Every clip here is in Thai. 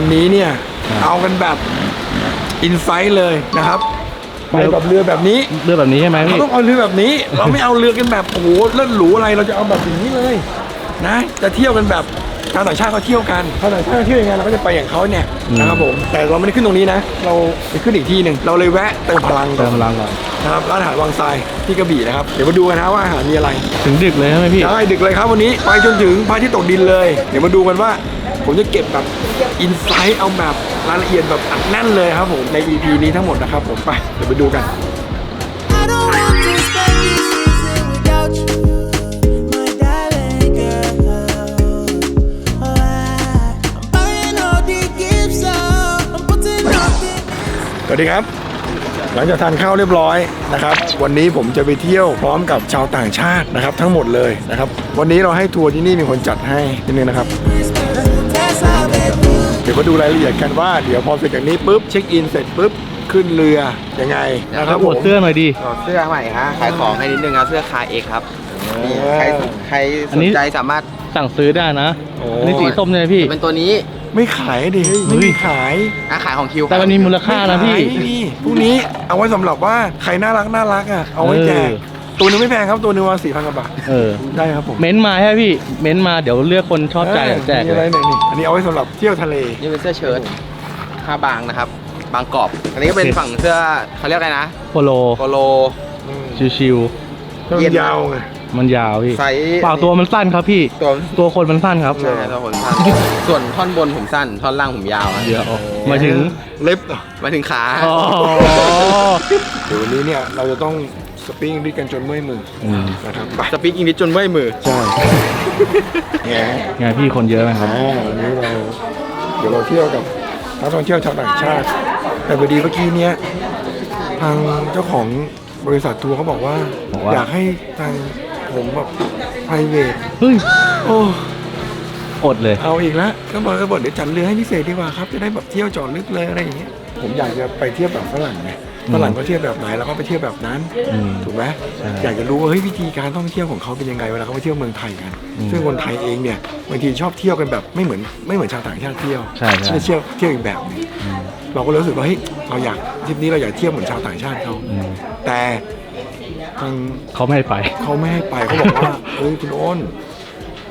วันนี้เนี่ยครับเอากันแบบอินไซต์เลยนะครับไปแบบเรือแบบนี้เรือแบบนี้ใช่ไหมเราพี่ต้องเอาเรือแบบนี้ เราไม่เอาเรือกันแบบโอ้โหเลิศหรูอะไรเราจะเอาแบบอย่างนี้เลยนะจะเที่ยวกันแบบชาวต่างชาติเขาเที่ยวกันชาวต่างชาติเขาเที่ยวยังไงเราก็จะไปอย่างเขาเนี่ยนะครับผมแต่เราไม่ได้ขึ้นตรงนี้นะ เราไปขึ้นอีกที่หนึ่งเราเลยแวะเติมพลังก่เติอนมพลังก่อนนะครับร้านอาหารวังทรายที่กระบี่นะครับเดี๋ยวมาดูกันนะว่าอาหารมีอะไร ถึงดึกเลยใช่ไหมพี่ ได้ดึกเลยครับวันนี้ไปจนถึงพระอาทิตย์ตกดินเลย เดี๋ยวมาดูกันว่า ผมจะเก็บแบบอินไซต์เอาแบบรายละเอียดแบบอัดแน่นเลยครับผมใน EP นี้ทั้งหมดนะครับผมไปเดี๋ยวไปดูกัน I don't want to spend this season without you, my darling girl. Oh, I, I'm buying all the gifts up, I'm putting nothing. สวัสดีครับ หลังจากทานข้าวเรียบร้อยนะครับ วันนี้ผมจะไปเที่ยวพร้อมกับชาวต่างชาตินะครับ ทั้งหมดเลยนะครับ วันนี้เราให้ทัวร์ที่นี่มีคนจัดให้นิดนึงนะครับ ดี๋ยวมาดูรายละเอียดกันว่าเดี๋ยวพอเสร็จจากนี้ปุ๊บเช็คอินเสร็จปุ๊บขึ้นเรือยังไงนะคครัรับบอผวดมเสื้อหน่อยดิต่อเสื้อใหม่ฮะขายของให้นิดนึงครับเสื้อคาเอกครับนี่ใครใครอัสนนนี้ ใจสามารถสั่งซื้อได้นะโอ้อันนี้สีส้มใช่ไหมพี่ เป็นตัวนี้ไม่ขายดิไม่มีขายอะขายของคิวแต่มันมีมูลค่านะพี่ ไม่ขายนี่พวกนี้เอาไว้สำหรับว่าใครน่ารักน่ารักอะเอาไว้แจกเออ ตัวนึงไม่แพงครับตัวนึงวันสี่พันกว่าบาทเออ ได้ครับผมเม้นต์มาใช่ไหมพี่ เม้นต์มาเดี๋ยวเลือกคนชอบใจเดี๋ยวแจกมีอะไรเลยเนี่ยนี่อันนี้เอาไว้สำหรับเที่ยวทะเล นี่เป็นเสื้อเชิ้ตผ้าบางนะครับ บางกรอบ อันนี้ก็เป็นฝั่งเสื้อเขาเรียกอะไรนะโปโลโปโล ชิวเที่ยวเย็นยาวไงๆมันยาวพี่ไซส์ปากตัวมันสั้นครับพี่ ตัวตัวคนมันสั้นครับใช่ตัวผมสั้นส่วนท่อนบนผมสั้น ท่อนล่างผมยาวอะเดี๋ยวหมายถึง เล็บเหรอมาถึงขา อ๋อ เดี๋ยววันนี้เนี่ยเราจะต้อง สปริงดิกันจนเมื่อยมืออืมนะครับไปสปีกอังกฤษจนเมื่อยมือ ใช่แง่ไงพี่คนเยอะไหมครับ อ่าวันนี้เราเดี๋ยวเราเที่ยวกับนักท่องเที่ยวชาวต่างชาติ แต่พอดีเมื่อกี้เนี้ยทางเจ้าของบริษัททัวร์เขาบอกว่า บอกว่า อยากให้ทางผมแบบ private เฮ้ย โอ้ อดเลย เอาอีกแล้วก็บอกก็บอกเดี๋ยวจัดเรือให้พิเศษดีกว่าครับ จะได้แบบเที่ยวเจอดลึกเลยอะไรอย่างเงี้ยผมอยากจะไปเที่ยวแบบฝรั่งไงอืม ฝรั่งก็เที่ยวแบบไหนเราก็ไปเที่ยวแบบนั้นอืมถูกไหมใช่อยากจะรู้ว่าเฮ้ยวิธีการท่องเที่ยวของเขาเป็นยังไงเวลาเขาไปเที่ยวเมืองไทยกันอืมซึ่งคนไทยเองเนี่ยบางทีชอบเที่ยวกันแบบไม่เหมือนไม่เหมือนชาวต่างชาติเที่ยวใช่ใช่ไม่เที่ยวเที่ยวอีกแบบหนึงเราก็เลยรู้สึกว่าเฮ้ยเราอยากทริปนี้เราอยากเที่ยวเหมือนชาวต่างชาติเขาอืมแต่ทางเขาไม่ให้ไปเขาไม่ให้ไปเขาบอกว่าเฮ้ยคุณอ้น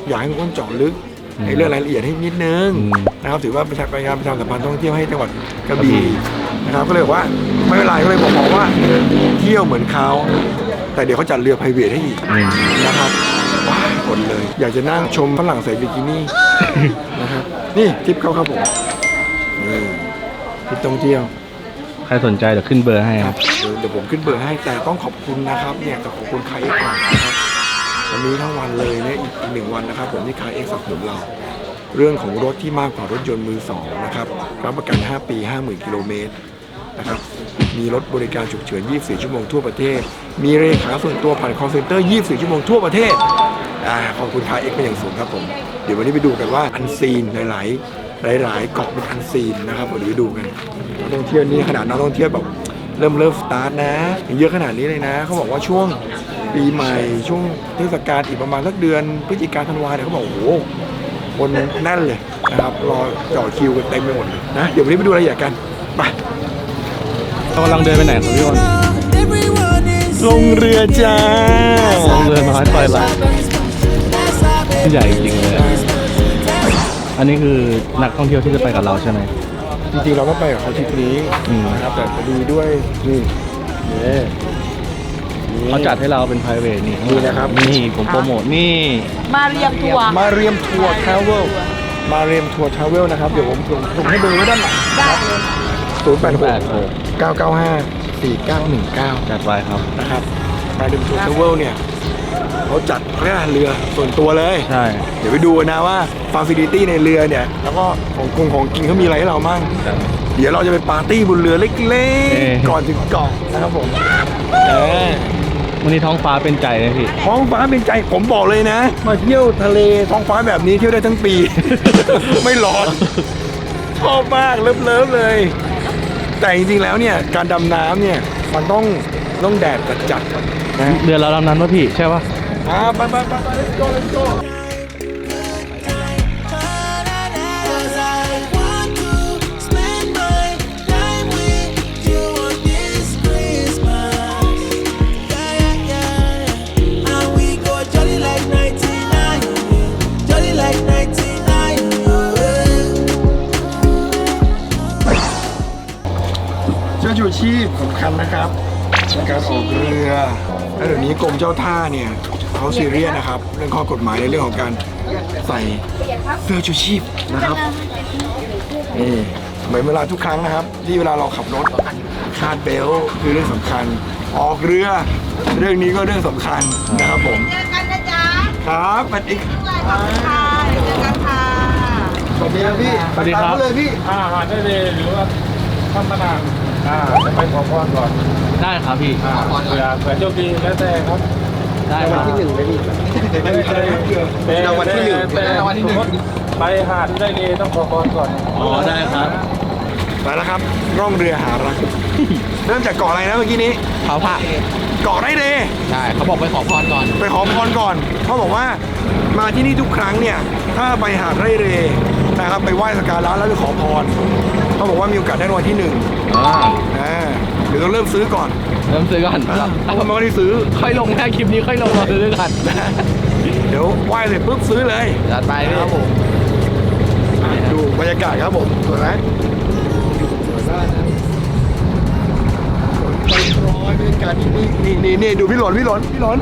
อยากให้คุณอ้นเจาะลึกอืมในเรื่องรายละเอียดให้นิดนึงอืมนะครับถือว่าเป็นการประชาสัมพันธ์ท่องเที่ยวให้จังหวัดกระบี่ นะครับก็เลยบอกว่าไม่เป็นไรก็เลยบอกบอกว่าเที่ยวเหมือนเขาแต่เดี๋ยวเขาจัดเรือไพรเวทให้อีกอืมนะครับว้ายคนเลย อยากจะนั่งชมฝรั่งใส่บิกินี่นะครับนี่ทริปเขาครับผมนี่ทริปท่องเที่ยวใครสนใจเดี๋ยวขึ้นเบอร์ให้คครัรับบเดี๋ยวเดี๋ยวผมขึ้นเบอร์ให้แต่ต้องขอบคุณนะครับเนี่ยต้องขอบคุณคาเอ็กซ์ก่อนนะครับวันนี้ทั้งวันเลยเนี่ยอีกหนึ่งวันนะครับผมที่คาเอ็กซ์สนับสนุนเราเรื่องของรถที่มากกว่ารถยนต์มือสองนะครับรับประกัน 5 ปี 50,000 กิโลเมตร นะครับมีรถบริการฉุกเฉิน 24 ชั่วโมงทั่วประเทศ มีเลขาส่วนตัวผ่านคอลเซ็นเตอร์ 24 ชั่วโมงทั่วประเทศอ่าขอบคุณคาเอ็กเป็นอย่างสูงครับผม เดี๋ยววันนี้ไปดูกันว่าอันซีนหลาย ๆ หลาย ๆ เกาะเป็นอันซีนนะครับเดี๋ยวไปดูกันนักท่องเที่ยวนี่ขนาดนักท่องเที่ยวแบบเริ่มเริ่มสตาร์ทนะเยอะขนาดนี้เลยนะ เขาบอกว่าช่วงปีใหม่ช่วงเทศกาลอีกประมาณสักเดือนพฤศจิกาธันวาเนี่ยเขาบอกโอ้โหคนแน่นเลยนะครับรอจ่อคิวกันเต็มไปหมดเลยนะเดี๋ยววันนี้ไปดูรายละเอียดกันไป กำลังเดินไปไหนครับพี่อ้นลงเรือจ้าลงเรือน้อยไฟลัใหญ่จริงเลยอันนี้คือนักท่องเที่ยวที่จะไปกับเราใช่ไหม จริงๆเราก็ไปกับเขาทริปนี้นะครับแต่พอดีด้วยนี่ เขาจัดให้เราเป็น p r i v a t นี่นี่นะครับ นี่ผมโปรโมทนี่ มาเรียมทัวร์มาเรียมทัวร์ทราเวลมาเรียมทัวร์ทราเวลนะครับ เดี๋ยวผมส่งให้เบอร์ไว้ด้านหลังนะครับ 0 8 6 9 9 5 4 9 1 9 จัดไว้ครับ นะครับมาดิมทัวร์เวลเนี่ยเขาจัดเรือเรือส่วนตัวเลย ใช่ เดี๋ยวไปดูนะว่าฟาร์ซิลิตี้ในเรือเนี่ย แล้วก็ของกงของกินเขามีอะไรให้เรามั่ง เดี๋ยวเราจะไปปาร์ตี้บนเรือเล็กๆก่อนถึงเกาะนะครับผมวันนี้ท้องฟ้าเป็นใจเลยพี่ ท้องฟ้าเป็นใจผมบอกเลยนะ มาเที่ยวทะเลท้องฟ้าแบบนี้เที่ยวได้ทั้งปี ไม่ร้อนชอบมากเลิฟๆเลย แต่จริงๆแล้วเนี่ยการดำน้ำเนี่ยมันต้องต้องแดดจัดๆนะเรือเราลำนั้นวะพี่ใช่ปะอ่าไปไปไปไป let's go let's go ชูชีพสำคัญนะครับในการออกเรือแล้วเดี๋ยวนี้กรมเจ้าท่าเนี่ยเขาซีเรียสนะครับ เรื่องข้อกฎหมายในเรื่องของการใส่เสื้อชูชีพนะครับนี่เหมือนเวลาทุกครั้งนะครับ ที่เวลาเราขับรถคาดเบลต์คือเรื่องสำคัญ ออกเรือ เรื่องนี้ก็เรื่องสำคัญนะครับผมเจอกันนะจ๊ะครับสวัสดีด้วยขอบคุณค่ะเดี๋ยวเจอกันค่ะสวัสดีครับพี่สวัสดีครับตามมาเลยพี่อาหารได้เลยหรือว่าธรรมดา อ่าจะไปขอพรก่อนได้ครับพี่ อ่าเผื่อเผื่อโชคดีแล้วแต่ครับได้ครับแต่แต่รางวัลที่หนึ่ง แต่รางวัลที่หนึ่ง ไปหาดได้เลยต้องขอพรก่อน อ๋อได้ครับไปแล้วครับ ร่องเรือหารัก เริ่มจากเกาะอะไรนะเมื่อกี้นี้ เขาพระเกาะไรเดใช่เขาบอกไปขอพรก่อน ไปขอพรก่อน เขาบอกว่ามาที่นี่ทุกครั้งเนี่ย ถ้าไปหาดไรเดนะครับไปไหว้สักการะแล้วไปขอพร เขาบอกว่ามีโอกาสได้รางวัลที่หนึ่งอ่าอ่าเดี๋ยวต้องเริ่มซื้อก่อนเริ่มซื้อก่อนเพราะว่ามันไม่ได้ซื้อ ค่อยลงแค่คลิปนี้ค่อยลงมาซื้อกันเดี๋ยวไหว้เสร็จปุ๊บซื้อเลยจัดไปพี่ครับผมอะดูบรรยากาศครับผมสวยไหมสวยมากนะสวยร้อยบรรยากาศที่นี่นี่นี่นี่ดูพี่หลนพี่หลนพี่หลน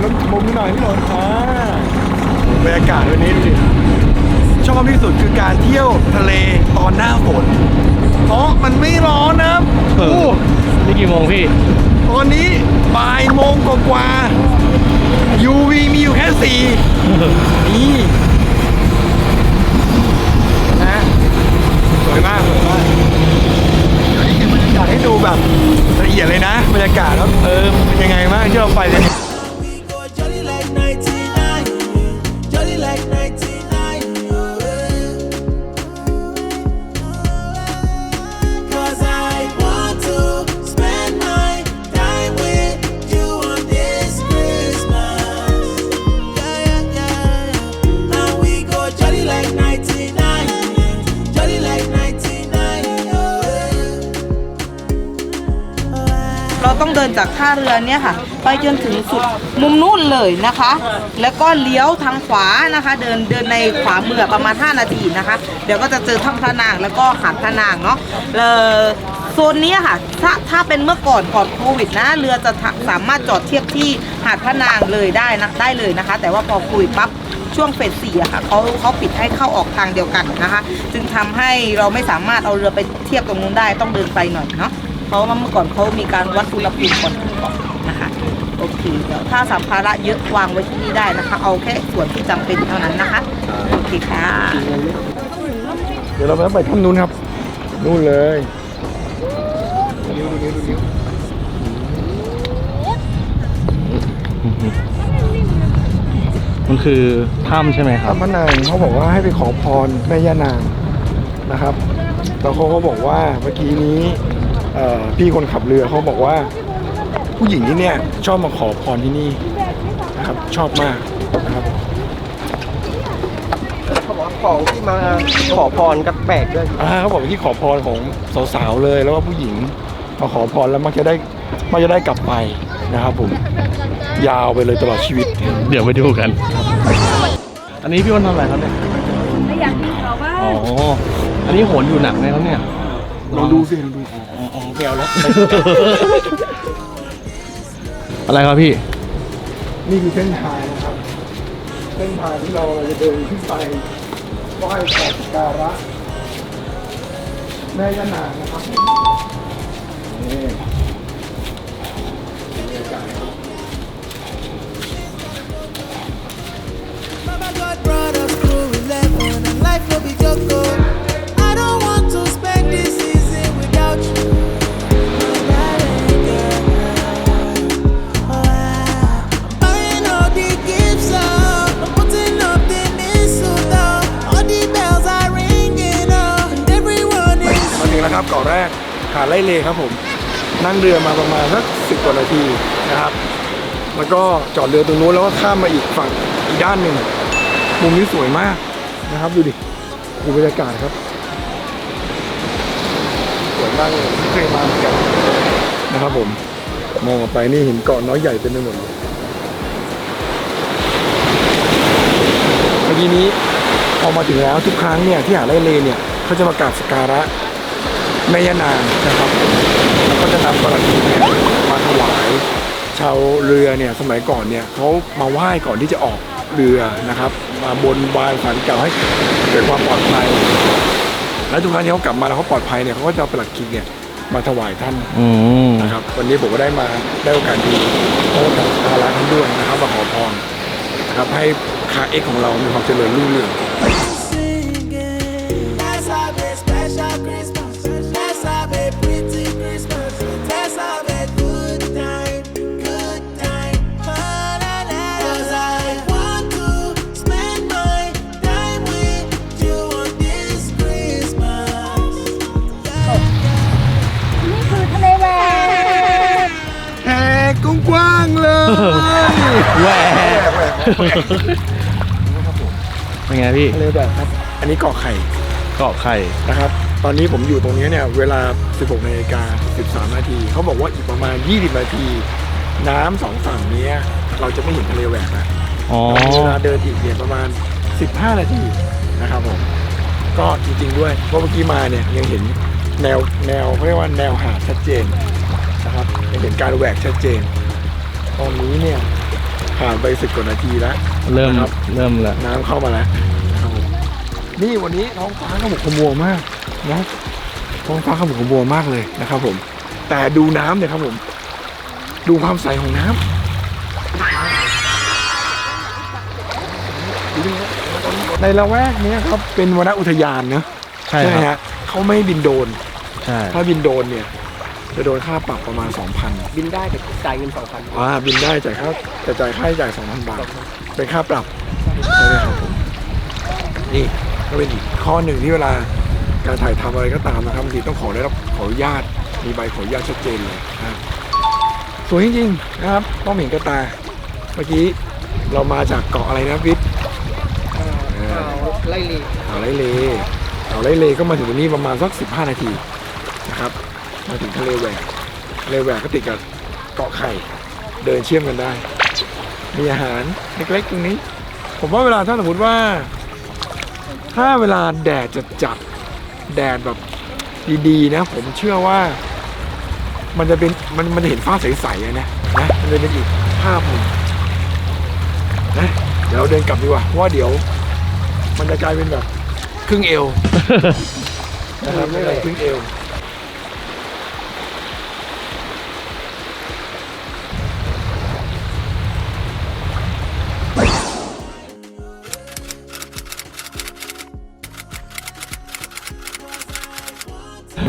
หลนมุมนี้หน่อยพี่หลนอ่าบรรยากาศวันนี้ดูดิ ชอบที่สุดคือการเที่ยวทะเลตอนหน้าฝน เพราะมันไม่ร้อนนะครับเออ โอ้นี่กี่โมงพี่ ตอนนี้บ่ายโมงกว่าๆ UV มีอยู่แค่สี่นี่นะสวยมากสวยมากเดี๋ยวนี้เก็บบรรยากาศให้ดูแบบละเอียดเลยนะ บรรยากาศแล้วเออเป็นยังไงบ้างที่เราไปเนี่ย ท่าเรือเนี่ยค่ะ ไปจนถึงสุดมุมนู่นเลยนะคะ แล้วก็เลี้ยวทางขวานะคะ เดินเดินในขวามือประมาณ 5 นาทีนะคะ เดี๋ยวก็จะเจอถ้ำพระนางแล้วก็หาดพระนางเนาะเออโซนนี้ค่ะถ้าถ้าเป็นเมื่อก่อนก่อนโควิดนะ เรือจะสามารถจอดเทียบที่หาดพระนางเลยได้นะได้เลยนะคะ แต่ว่าพอโควิดปั๊บช่วงเฟสสี่อะค่ะเขาเขาปิดให้เข้าออกทางเดียวกันนะคะ จึงทำให้เราไม่สามารถเอาเรือไปเทียบตรงนู้นได้ต้องเดินไปหน่อยเนาะ เพราะว่าเมื่อก่อนเขามีการวัดอุณหภูมิก่อนขึ้นเกาะนะคะโอเคเดี๋ยวถ้าสัมภาระเยอะวางไว้ที่นี่ได้นะคะ เอาแค่ส่วนที่จำเป็นเท่านั้นนะคะโอเคค่ะ เดี๋ยวเราไปถ้ำนู้นครับ นู่นเลยนิ้วดูนิ้วดูนิ้วมันคือถ้ำใช่ไหมครับถ้ำพระนางเขาบอกว่าให้ไปขอพรแม่ย่านางนะครับแล้วเขาก็บอกว่าเมื่อกี้นี้เอ่อ พี่คนขับเรือเขาบอกว่า ผู้หญิงที่เนี่ยชอบมาขอพรที่นี่นะครับ ชอบมากนะครับเขาบอกของที่มาขอพรก็แปลกด้วยอ่าเขาบอกว่าที่ขอพรของสาวๆเลย แล้วก็ผู้หญิงมาขอพรแล้วมักจะได้มักจะได้กลับไปนะครับผมยาวไปเลยตลอดชีวิต เดี๋ยวไปดูกัน อันนี้พี่วันทำอะไรครับเนี่ยไม่อยากมีเขาว่าอ๋อ อันนี้โหนอยู่หนักไหมครับเนี่ย ลองดูสิลองดูอ๋ออ๋อแกวแล้วอะไรครับพี่ นี่คือเส้นทางนะครับ เส้นทางที่เราจะเดินขึ้นไปไหว้ขอสักการะแม่ย่านางนะครับผมนี่บรรยากาศครับ Mama God brought us through 11 and life will be joko. เกาะแรกหาดไร่เลครับผม นั่งเรือมาประมาณสักสิบกว่านาทีนะครับ แล้วก็จอดเรือตรงนู้นแล้วก็ข้ามมาอีกฝั่งอีกด้านหนึ่งมุมนี้สวยมากนะครับดูดิดูบรรยากาศครับ สวยมากเลยไม่เคยมาเหมือนกันนะครับผมมองออกไปนี่เห็นเกาะน้อยใหญ่เต็มไปหมดเลยเมื่อกี้นี้พอมาถึงแล้วทุกครั้งเนี่ยที่หาดไร่เลเนี่ยเขาจะมากราบสักการะ แม่ย่านางนะครับแล้วก็จะนำกระดูกเนี่มาถวายชาวเรือเนี่ยสมัยก่อนเนี่ยเขามาไหว้ก่อนที่จะออกเรือนะครับ มาบนบานสันเก่าให้เกิดความปลอดภัย แล้วทุกครั้งที่เขากลับมาแล้วเขาปลอดภัยเนี่ยเขาก็จะเอาปลัดขิกเนี่ยมาถวายท่านนะครับ วันนี้ผมก็ได้มาได้โอกาสดีโอ้กับภาระท่านด้วยนะครับมาขอพรนะครับให้คาเอ็กของเรามีความเจริญรุ่งเรือง เป็นไงพี่ทะเลแบบครับ อันนี้เกาะไข่เกาะไข่นะครับ ตอนนี้ผมอยู่ตรงนี้เนี่ย เวลา 16นาฬิกา13 นาที เขาบอกว่าอีกประมาณ 20 นาที น้ำสองฝั่งเนี้ยเราจะไม่เห็นทะเลแหวกแล้วอ๋อเวลาเดินอีกเนี่ยประมาณ 15 นาทีนะครับผมก็จริงๆด้วยเพราะเมื่อกี้มาเนี่ยยังเห็นแนวแนวเขาเรียกว่าแนวหาดชัดเจนนะครับยังเห็นการแหวกชัดเจน ตอนนี้เนี่ย ผ่านไปสิบกว่านาทีแล้ว เริ่มนะครับ เริ่มแล้วน้ำเข้ามาแล้วนะครับผมนี่วันนี้ท้องฟ้าขมุกขมัวมากนะท้องฟ้าขมุกขมัวมากเลยนะครับ ผม แต่ดูน้ำเนี่ยครับผม ดูความใสของน้ำในละแวกเนี้ยครับเป็นวนอุทยานเนอะใช่ไหมครับฮะเขาไม่บินโดรนใช่ถ้าบินโดรนเนี่ย จะโดนค่าปรับประมาณ 2,000บินได้แต่จ่ายเงินสองพันอ่าบินได้จ่ายค่าแต่จ่ายค่าใช้จ่าย 2,000 บาท เป็นค่าปรับใช่ไหมครับผมนี่ก็เป็นอีกข้อหนึ่งที่เวลาการถ่ายทำอะไรก็ตามนะครับบางทีต้องขอได้รับขออนุญาตมีใบขออนุญาตชัดเจนเลยนะสวยจริงๆนะครับต้องเห็นกระตาเมื่อกี้เรามาจากเกาะอะไรนะวิทย์ไล่ลีอ่าวไร่เลอ่าวไร่เลก็มาถึงตรงนี้ประมาณสัก 15 นาทีนะครับ มาถึงทะเลแหวกทะเลแหวกก็ติดกับเกาะไข่ เดินเชื่อมกันได้ มีอาหารเล็กๆตรงนี้ ผมว่าเวลาถ้าสมมติว่า ถ้าเวลาแดดจะจัดแดดแบบดีๆนะ ผมเชื่อว่า มันจะเป็นมันมันจะเห็นฟ้าใสๆอะนะนะมันจะเป็นอีกภาพหนึ่งนะเดี๋ยวเราเดินกลับดีกว่าเพราะว่าเดี๋ยว มันจะกลายเป็นแบบ ครึ่งเอวนะครับไม่ใช่ครึ่งเอว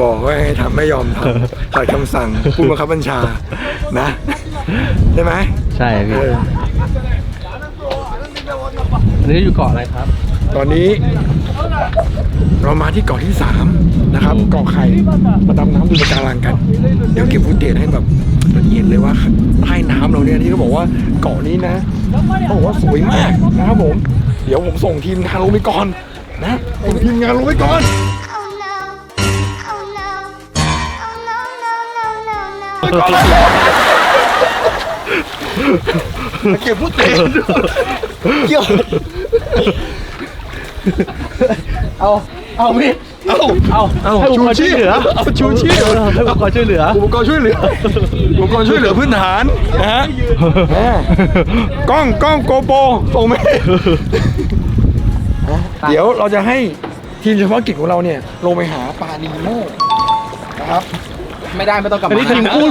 บอกว่าให้ทำไม่ยอมทำขัดคำสั่งผู้บังคับบัญชานะใช่ไหมใช่เอพี่ออันนี้อยู่เกาะอะไรครับ ตอนนี้ เรามาที่เกาะที่สามนะครับเกาะไข่มาดำน้ำดูปะการังกัน เดี๋ยวเก็บฟุตเทจให้แบบละเอียดเลยว่าใต้น้ำเราเนี่ยที่เขาบอกว่าเกาะนี้นะเขาบอกว่าสวยมากนะครับผม เดี๋ยวผมส่งทีมงานลงไปก่อนนะส่งทีมงานลงไปก่อน เก็บฟุตเทจเกี่ยวเอาเอาพี่เอาเอาเอาให้อุปกรณ์ชูชีพช่วยเหลือเอาชูชีพให้อุปกรณ์ช่วยเหลืออุปกรณ์ช่วยเหลืออุปกรณ์ช่วยเหลือพื้นฐานนะฮะแม่กล้องกล้องโกโปรส่งไหมเดี๋ยวเราจะให้ทีมเฉพาะกิจของเราเนี่ยลงไปหาปลานีโม่นะครับ ไม่ได้ไม่ต้องกลับอันมา นี้ทีมกู้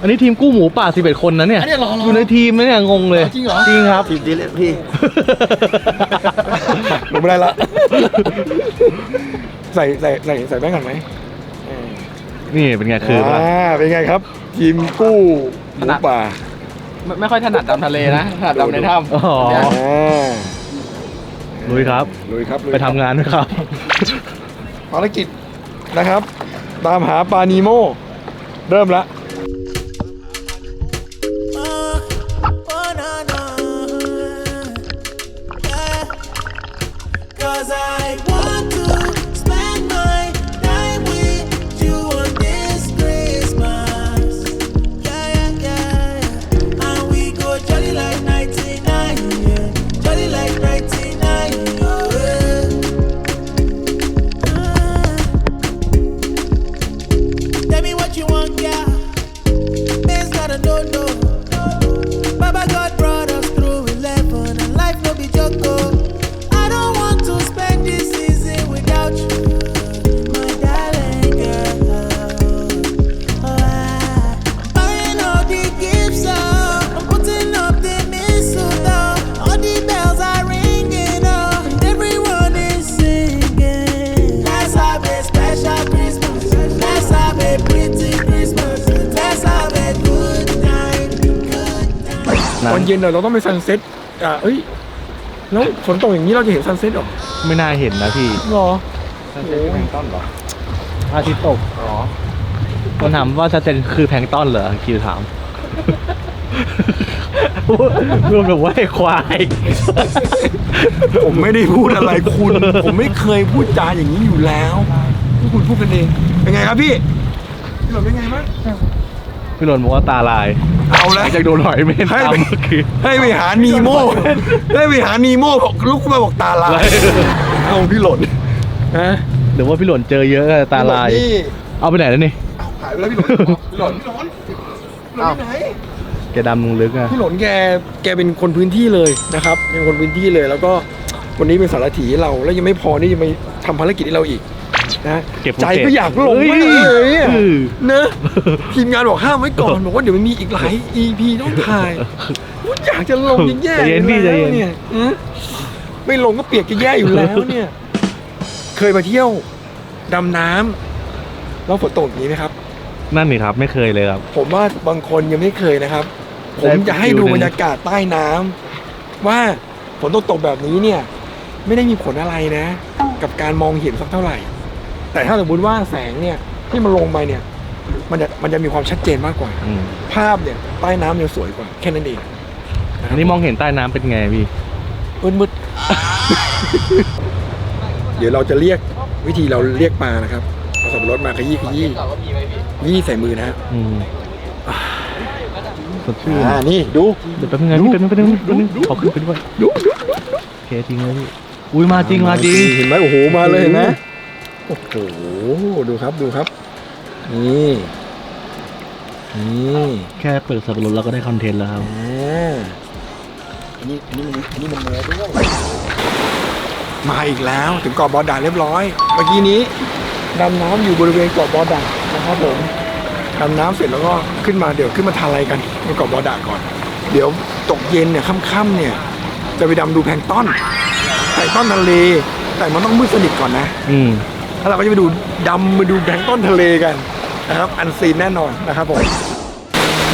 อันนี้ทีมกู้หมูป่า11คนนะเนี่ยอันนี้เหรออยู่ในทีมนะเนี่ยงงเลย จริงเหรอ จริงครับ ทีมดีเลยพี่ลงไม่ได้ละ ใส่ใส่ใส่ใส่แป้งกันไหมเออนี่เป็นไงคือปะล่ะอ่าเป็นไงครับ ทีมกู้หมูป่า ไม่ไม่ค่อยถนัดดำทะเลนะถนัดดำในถ้ำอ๋อเนี่ยอ่าลุยครับ ลุยครับลุยไปทำงานด้วยครับ ภารกิจนะครับ ตามหาปลานีโม เริ่มละ ตอนเย็นเราต้องไปซันเซ็ตอะเอ้ยแล้วฝนตกอย่างนี้เราจะเห็นซันเซ็ตหรอไม่น่าเห็นนะพี่หรออาทิตย์ตกอ๋อคนถามว่าจะเป็นคือแพลงก์ต้อนเหรอคิวถามรวมแบบว่าไอ้ควาย ผมไม่ได้พูดอะไรคุณ ผมไม่เคยพูดจาอย่างนี้อยู่แล้วพวกคุณพูดกันเอง เป็นไงครับพี่พี่หลงเป็นไงบ้าง พี่หลนบอกว่าตาลายเอาแล้ว จากโดนหอยเม่นให้ตามไปเมื่อกี้ให้ไปหานีโม่ให้ไปหานีโม่บอกลุกขึ้นมาบอกตาลายอะไรเอาพี่หล่นฮะหรือว่าพี่หลนเจอเยอะตาลายพี่หนนี่เอาไปไหนแล้วนี่เอาหายไปแล้วพี่หล่นพี่หล่นพี่หล่นพี่หล่นไปไหน แกดำลงลึกอะพี่หล่นแก แกเป็นคนพื้นที่เลยนะครับ เป็นคนพื้นที่เลย แล้วก็วันนี้เป็นสารถีให้เรา แล้วยังไม่พอนี่ยังไปทำภารกิจให้เราอีก นะเก็บภูใจเก็ตก็อยากลงเฮ้ยมากเลยอะเออเนอะทีมงานบอกห้ามไว้ก่อนบอกว่าเดี๋ยวมันมีอีกหลาย EP ต้องถ่ายอยากจะลงยังแย่ใจเย็นพี่ใจเย็น เนี่ยอืมไม่ลงก็เปียกจะแย่อยู่แล้วเนี่ย เคยมาเที่ยวดำน้ำแล้วฝนตกอย่างนี้ไหมครับ นั่นนี่ครับไม่เคยเลยครับ ผมว่าบางคนยังไม่เคยนะครับผได้มจะให้ดูฟิลหนึ่งบรรยากาศใต้น้ำว่าฝนตกตกแบบนี้เนี่ย ไม่ได้มีผลอะไรนะ กับการมองเห็นสักเท่าไหร่ แต่ถ้าสมมติว่าแสงเนี่ยที่มันลงไปเนี่ย มันจะมันจะมีความชัดเจนมากกว่า อืมภาพเนี่ยใต้น้ำยังสวยกว่าแค่นั้นเองะคอัรับนนี้มองเห็นใต้น้ำเป็นไงพี่ มืดมืดเดี๋ยวเราจะเรียกวิธีเราเรียกปลานะครับเอาสับปะรดมาขยี้ขยี้ขยี้ใส่มือนะฮะอืมสดชื่นอ่านี่ดู เดี๋ยวแป๊บนึงนะพี่แป๊บนึงแป๊บนึงแป๊บนึงขอขึ้นไปด้วยดูดูโอเคจริงเลยพี่อุ้ยมาจริงมาจริง เห็นไหมโอ้โหมาเลยเห็นไหม โอ้โห ดูครับ ดูครับ นี่ นี่แค่เปิดสับปะรดเราก็ได้คอนเทนต์แล้วครับอ่าอันนี้อันนี้มันอันนี้มันเนื้อด้วยมาอีกแล้วถึงเกาะบอด่านเรียบร้อย เมื่อกี้นี้ดำน้ำอยู่บริเวณเกาะบอด่านนะครับผมดำน้ำเสร็จแล้วก็ขึ้นมาเดี๋ยวขึ้นมาทานอะไรกันบนเกาะบอด่านก่อน เดี๋ยวตกเย็นเนี่ยค่ำๆเนี่ย จะไปดำดูแพลงก์ต้อนแพลงก์ต้อนทะเล แต่มันต้องมืดสนิทก่อนนะ อืม แล้วเราก็จะไปดูดำมาดูแพลงก์ต้นทะเลกันนะครับ อันซีนแน่นอนนะครับผม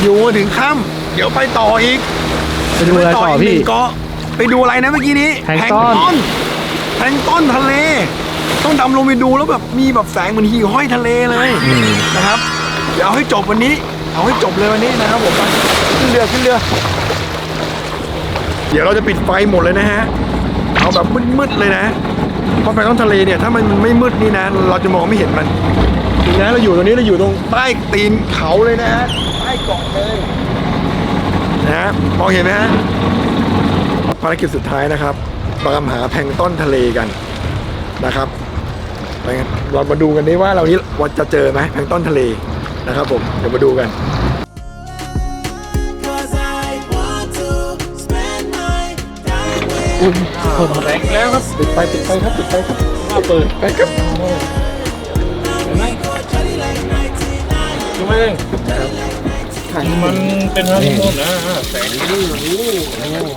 อยู่มาถึงค่ำเดี๋ยวไปต่ออีกไปดูอะไรต่ออีกหพี่นึ่งเกาะไปดูอะไรนะเมื่อกี้นี้แพลงก์ต้นแพลงก์ต้นทะเล ต้องดำลงไปดูแล้วแบบมีแบบแสงเหมือนหี่ห้อยทะเลเลยอืมนะครับเดี๋ยวเอาให้จบวันนี้ เอาให้จบเลยวันนี้นะครับผมไปขึ้นเรือขึ้นเรือ เดี๋ยวเราจะปิดไฟหมดเลยนะฮะเอาแบบมืดๆเลยนะ เพราะไฟท้องทะเลเนี่ยถ้ามันไม่มืดนี่นะ เราจะมองไม่เห็นมันถึงนะเราอยู่ตรงนี้เราอยู่ตรงใต้ตีนเขาเลยนะใต้เกาะเลยนะมองเห็นไหมฮะภารกิจสุดท้ายนะครับตามหาแพงต้นทะเลกันนะครับไปกันเรามาดูกันดีว่าเรานี้ว่าจะเจอไหมแพงต้นทะเลนะครับผมเดี๋ยวมาดูกัน time with อุ้ยแรงแล้วครับปิดไฟปิดไฟครับปิดไฟครับเปิดไปครับรู้ไหมมันเป็นฮันนีมูนนะแสงนี่โอ้โห